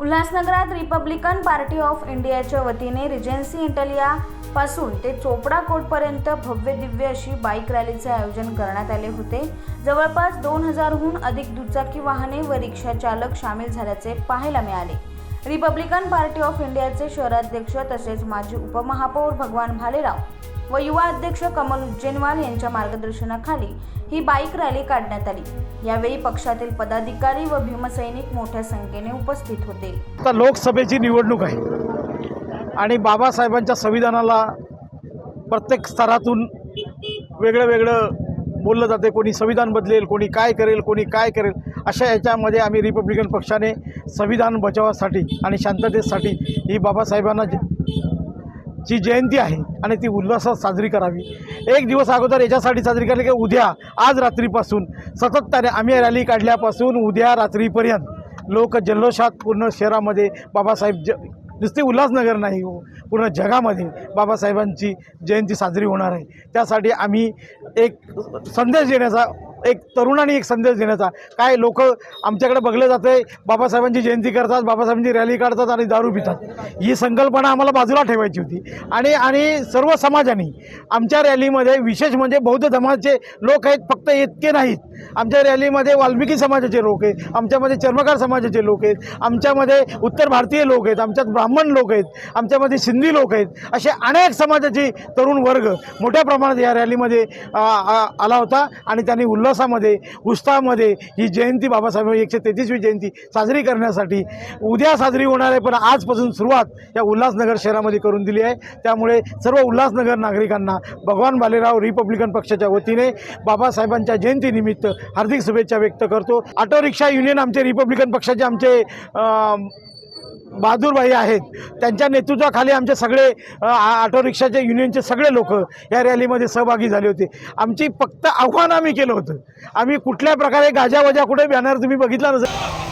उल्हासनगरात Republican party of इंडियाच्या वतीने regency इंटलियापासून ते चोपडा कोटपर्यंत भव्य दिव्य अशी बाईक रॅलीचे आयोजन करण्यात आले होते. जवळपास दोन हजारहून अधिक दुचाकी वाहने व रिक्षा चालक सामील झाल्याचे पाहायला मिळाले. रिपब्लिकन पार्टी ऑफ इंडियाचे शहराध्यक्ष तसेच माजी उपमहापौर भगवान भालेराव व युवा अध्यक्ष कमल उज्जैनवाल यांच्या मार्गदर्शनाखाली ही बाईक रॅली काढण्यात आली. यावेळी पक्षातील पदाधिकारी व भीमसैनिक मोठ्या संख्येने उपस्थित होते. आता लोकसभेची निवडणूक आहे. आणि बाबासाहेबांच्या संविधानाला प्रत्येक स्तरातून वेगळं वेगळं बोललं जाते कोणी संविधान बदलेल कोणी काय करेल कोणी काय करेल अशा याच्यामध्ये आम्ही रिपब्लिकन पक्षाने संविधान बचावासाठी आणि शांततेसाठी ही बाबासाहेबांना जी जयंती आहे आणि ती उल्हासात साजरी करावी. एक दिवस अगोदर याच्यासाठी साजरी करावी की उद्या आज रात्रीपासून सातत्याने आम्ही रॅली काढल्यापासून उद्या रात्रीपर्यंत लोक जल्लोषात पूर्ण शहरामध्ये बाबासाहेब ज नुसते उल्हासनगर नाही हो पूर्ण जगामध्ये बाबासाहेबांची जयंती साजरी होणार आहे. त्यासाठी आम्ही एक संदेश देण्याचा एक तरुणांनी एक संदेश देण्याचा. काय लोक आमच्याकडे बघले जाते बाबासाहेबांची जयंती करतात बाबासाहेबांची रॅली काढतात आणि दारू पितात. ही संकल्पना आम्हाला बाजूला ठेवायची होती. आणि आणि सर्व समाजाने आमच्या रॅलीमध्ये विशेष म्हणजे बौद्ध धर्माचे लोक आहेत फक्त इतके नाहीत. आमच्या रॅलीमध्ये वाल्मिकी समाजाचे लोक आहेत आमच्यामध्ये चर्मकार समाजाचे लोक आहेत आमच्यामध्ये उत्तर भारतीय लोक आहेत आमच्यात ब्राह्मण लोक आहेत आमच्यामध्ये सिंधी लोक आहेत असे अनेक समाजाचे तरुण वर्ग मोठ्या प्रमाणात या रॅलीमध्ये आ, आला होता. आणि त्यांनी उल्हासामध्ये उत्साहामध्ये ही जयंती बाबासाहेब एकशे तेहतीसवी जयंती साजरी करण्यासाठी उद्या साजरी होणार आहे. पण आजपासून सुरुवात या उल्हासनगर शहरामध्ये करून दिली आहे. त्यामुळे सर्व उल्हासनगर नागरिकांना भगवान बालेराव रिपब्लिकन पक्षाच्या वतीने बाबासाहेबांच्या जयंतीनिमित्त हार्दिक शुभेच्छा व्यक्त करतो. ऑटो रिक्षा युनियन आमचे रिपब्लिकन पक्षाचे आमचे अं, बहादूरभाई आहेत. त्यांच्या नेतृत्वाखाली आमचे सगळे आ- ऑटो रिक्षाचे युनियनचे सगळे लोक या रॅलीमध्ये सहभागी झाले होते. आमची फक्त आव्हान आम्ही केलं होतं. आम्ही कुठल्या प्रकारे गाजावाजा कुठे बॅनर तुम्ही बघितला नसेल.